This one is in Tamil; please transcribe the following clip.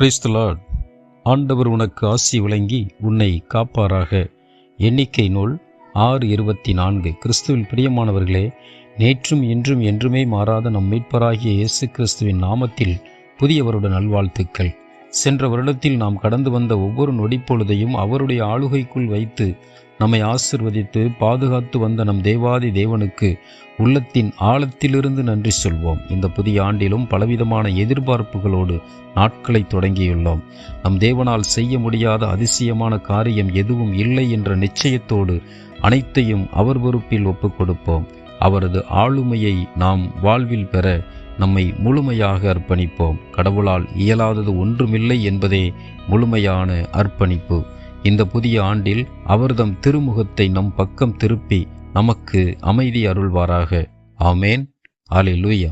பிரைஸ்தலாட் ஆண்டவர் உனக்கு ஆசி விளங்கி உன்னை காப்பாராக. எண்ணிக்கை நூல் ஆறு இருபத்தி நான்கு. கிறிஸ்துவில் பிரியமானவர்களே நேற்றும் இன்றும் என்றுமே மாறாத நம் மீட்பராகிய இயேசு கிறிஸ்துவின் நாமத்தில் புதியவருட நல்வாழ்த்துக்கள். சென்ற வருடத்தில் நாம் கடந்து வந்த ஒவ்வொரு நொடிப்பொழுதையும் அவருடைய ஆளுகைக்குள் வைத்து நம்மை ஆசிர்வதித்து பாதுகாத்து வந்த நம் தேவாதி தேவனுக்கு உள்ளத்தின் ஆழத்திலிருந்து நன்றி சொல்வோம். இந்த புதிய ஆண்டிலும் பலவிதமான எதிர்பார்ப்புகளோடு நாட்களை தொடங்கியுள்ளோம். நம் தேவனால் செய்ய முடியாத அதிசயமான காரியம் எதுவும் இல்லை என்ற நிச்சயத்தோடு அனைத்தையும் அவர் பொறுப்பில் ஒப்புக் கொடுப்போம் அவரது ஆளுமையை நாம் வாழ்வில் பெற நம்மை முழுமையாக அர்ப்பணிப்போம். கடவுளால் இயலாதது ஒன்றுமில்லை என்பதே முழுமையான அர்ப்பணிப்பு. இந்த புதிய ஆண்டில் அவர்தம் திருமுகத்தை நம் பக்கம் திருப்பி நமக்கு அமைதி அருள்வாராக. ஆமேன். அலிலுயா